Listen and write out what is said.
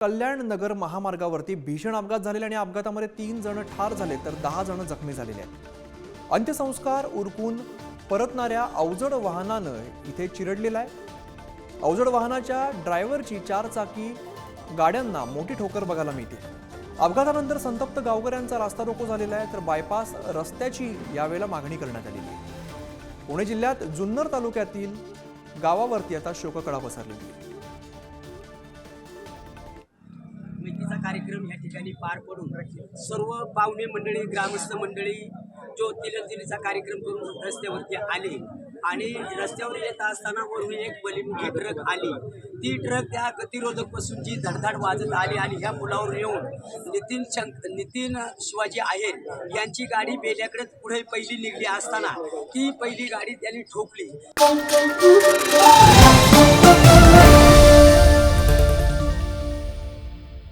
कल्याण नगर महामार्गावरती भीषण अपघात झालेला आणि अपघातामध्ये तीन जण ठार झाले तर दहा जण जखमी झालेले आहेत. अंत्यसंस्कार उरकून परतणाऱ्या अवजड वाहनानं इथे चिरडलेला आहे. अवजड वाहनाच्या ड्रायव्हरची चार चाकी गाड्यांना मोठी ठोकर बघायला मिळते. अपघातानंतर संतप्त गावकऱ्यांचा रास्ता रोको झालेला आहे तर बायपास रस्त्याची यावेळेला मागणी करण्यात आलेली आहे. पुणे जिल्ह्यात जुन्नर तालुक्यातील गावावरती आता शोककळा पसरलेली आहे. कार्यक्रम या ठिकाणी पार पडून सर्व पाहुणे मंडळी ग्रामस्थ मंडळी जो तिलंजलीचा कार्यक्रम करून रस्त्यावरती आले आणि रस्त्यावर येत असताना वरून एक बलीमुखी ट्रक आली. ती ट्रक त्या गतिरोधकपासून जी धडधड वाजत आली आणि ह्या पुलावर येऊन नितीन शंक नितीन शिवाजी आहेर यांची गाडी बेल्याकडे पुढे पहिली निघली असताना ती पहिली गाडी त्यांनी ठोकली.